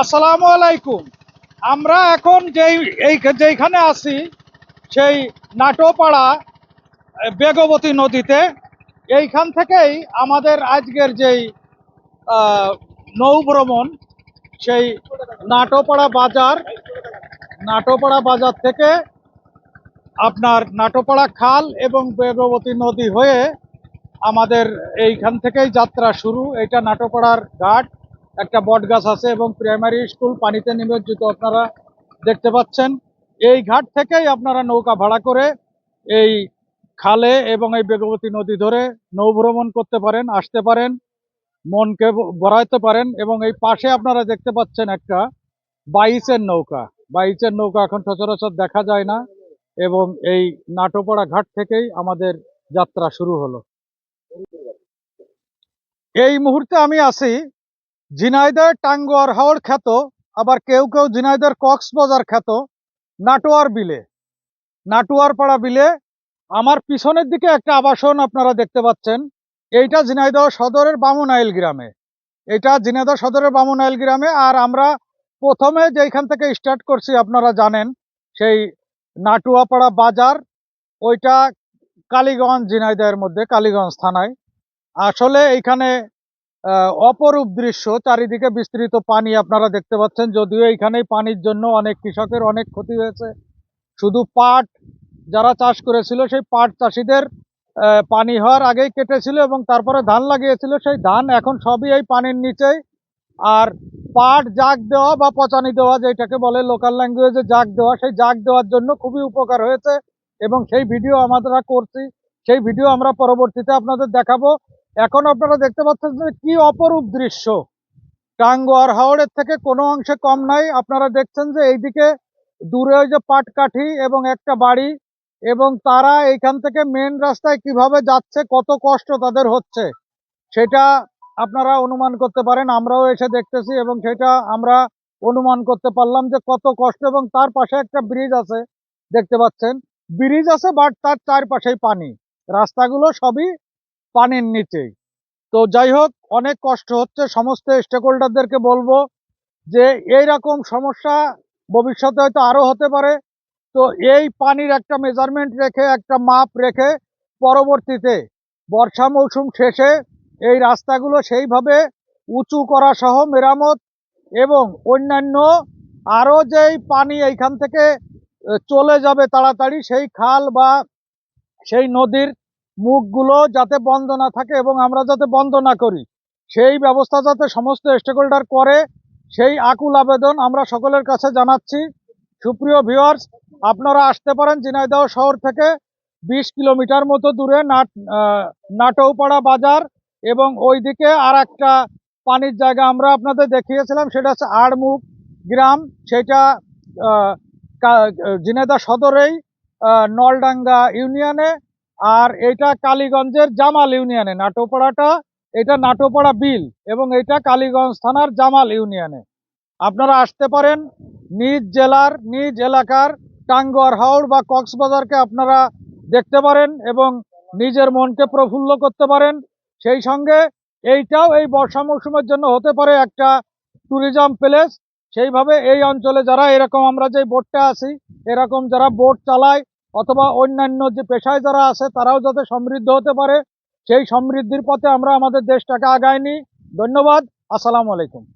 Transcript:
আসসালামু আলাইকুম। আমরা এখন যেই, এই, যেইখানে আছি, সেই নাটোপাড়া বেগবতী নদীতে, এইখান থেকেই আমাদের আজকের যেই নৌভ্রমণ, সেই নাটোপাড়া বাজার নাটোপাড়া বাজার থেকে আপনার নাটোপাড়া খাল এবং বেগবতী নদী হয়ে আমাদের এইখান থেকেই যাত্রা শুরু। এটা নাটোপাড়ার ঘাট। একটা বট গাছ আছে এবং প্রাইমারি স্কুল পানিতে নিমজ্জিত, আপনারা দেখতে পাচ্ছেন। এই ঘাট থেকেই আপনারা নৌকা ভাড়া করে এই খালে এবং এই বেগবতী নদী ধরে নৌভ্রমণ করতে পারেন, আসতে পারেন, মনকে ব- ভরাইতে পারেন এবং এই পাশে আপনারা দেখতে পাচ্ছেন একটা বাইচের নৌকা। বাইচের নৌকা এখন সচরাচর দেখা যায় না এবং এই নাটোপাড়া ঘাট থেকেই আমাদের যাত্রা শুরু হলো। এই মুহূর্তে আমি আছি ঝিনাইদের টাঙ্গুয়ার হাওড় খ্যাত, আবার কেউ কেউ ঝিনাইদের কক্সবাজার খ্যাত, নাটোয়ার বিলে। নাটোয়ার পাড়া বিলে, আমার পিছনের দিকে একটা আবাসন আপনারা দেখতে পাচ্ছেন। এইটা ঝিনাইদহ সদরের বামুনাইল গ্রামে। এটা ঝিনাইদহ সদরের বামুনাইল গ্রামে, আর আমরা প্রথমে যেখান থেকে স্টার্ট করছি আপনারা জানেন, সেই নাটুয়াপাড়া বাজার, ওইটা কালীগঞ্জ ঝিনাইদহের মধ্যে, কালীগঞ্জ থানায়। আসলে এইখানে অপরূপ দৃশ্য, চারিদিকে বিস্তৃত পানি আপনারা দেখতে পাচ্ছেন। যদিও এইখানে পানির জন্য অনেক কৃষকের অনেক ক্ষতি হয়েছে। শুধু পাট যারা চাষ করেছিল, সেই পাট চাষিদের পানি হওয়ার আগেই কেটেছিল এবং তারপরে ধান লাগিয়েছিল। সেই ধান এখন সবই এই পানির নিচেই। আর পাট জাগ দেওয়া বা পচানি দেওয়া, যেটাকে বলে লোকাল ল্যাঙ্গুয়েজে জাগ দেওয়া, সেই জাগ দেওয়ার জন্য খুবই উপকার হয়েছে। এবং সেই ভিডিও আমরা করছি, সেই ভিডিও আমরা পরবর্তীতে আপনাদের দেখাবো। এখন আপনারা দেখতে পাচ্ছেন যে কি অপরূপ দৃশ্য। টাঙ্গুয়ার হাওড়ের থেকে কোনো অংশে কম নাই। আপনারা দেখছেন যে এইদিকে দূরে ওই যে পাটকাঠি এবং একটা বাড়ি এবং তারা এইখান থেকে মেন রাস্তায় কীভাবে যাচ্ছে, কত কষ্ট তাদের হচ্ছে, সেটা আপনারা অনুমান করতে পারেন। আমরাও এসে দেখতেছি এবং সেটা আমরা অনুমান করতে পারলাম যে কত কষ্ট এবং তার পাশে একটা ব্রিজ আছে, দেখতে পাচ্ছেন। ব্রিজ আছে বাট তার চারপাশেই পানি। রাস্তাগুলো সবই পানির নিচেই তো যাই হোক অনেক কষ্ট হচ্ছে। সমস্ত স্টেক হোল্ডারদেরকে বলব যে এই রকম সমস্যা ভবিষ্যতে হয়তো আরও হতে পারে। তো এই পানির একটা মেজারমেন্ট রেখে, একটা মাপ রেখে পরবর্তীতে বর্ষা মৌসুম শেষে এই রাস্তাগুলো সেইভাবে উঁচু করা সহ মেরামত এবং অন্যান্য আরও যেই পানি এইখান থেকে চলে যাবে তাড়াতাড়ি, সেই খাল বা সেই নদীর মুখগুলো যাতে বন্ধ না থাকে এবং আমরা যাতে বন্ধ না করি। সেই ব্যবস্থা যাতে সমস্ত স্টেক হোল্ডার করে, সেই আকুল আবেদন আমরা সকলের কাছে জানাচ্ছি। সুপ্রিয় ভিউয়ার্স আপনারা আসতে পারেন ঝিনাইদহ শহর থেকে বিশ কিলোমিটার মতো দূরে নাট নাটৌপাড়া বাজার এবং ওইদিকে আর একটা পানির জায়গা আমরা আপনাদের দেখিয়েছিলাম, সেটা হচ্ছে আড়মুখ গ্রাম। সেটা ঝিনাইদহ সদরেই নলডাঙ্গা ইউনিয়নে আর এটা কালীগঞ্জের জামাল ইউনিয়নে, নাটোপাড়াটা, এটা নাটোপাড়া বিল এবং এটা কালীগঞ্জ থানার জামাল ইউনিয়নে। আপনারা আসতে পারেন নিজ জেলার, নিজ এলাকার টাঙ্গুয়ার হাওড় বা কক্সবাজারকে আপনারা দেখতে পারেন এবং নিজের মনকে প্রফুল্ল করতে পারেন। সেই সঙ্গে এইটাও এই বর্ষা মৌসুমের জন্য হতে পারে একটা ট্যুরিজম প্লেস সেইভাবে এই অঞ্চলে যারা, এরকম আমরা যে বোটটা আছি, এরকম যারা বোট চালায় অথবা অন্যান্য যে পেশায় যারা আছে, তারাও যাতে সমৃদ্ধ হতে পারে, সেই সমৃদ্ধির পথে আমরা আমাদের দেশটাকে আগায় নিই। ধন্যবাদ। আসসালামু আলাইকুম।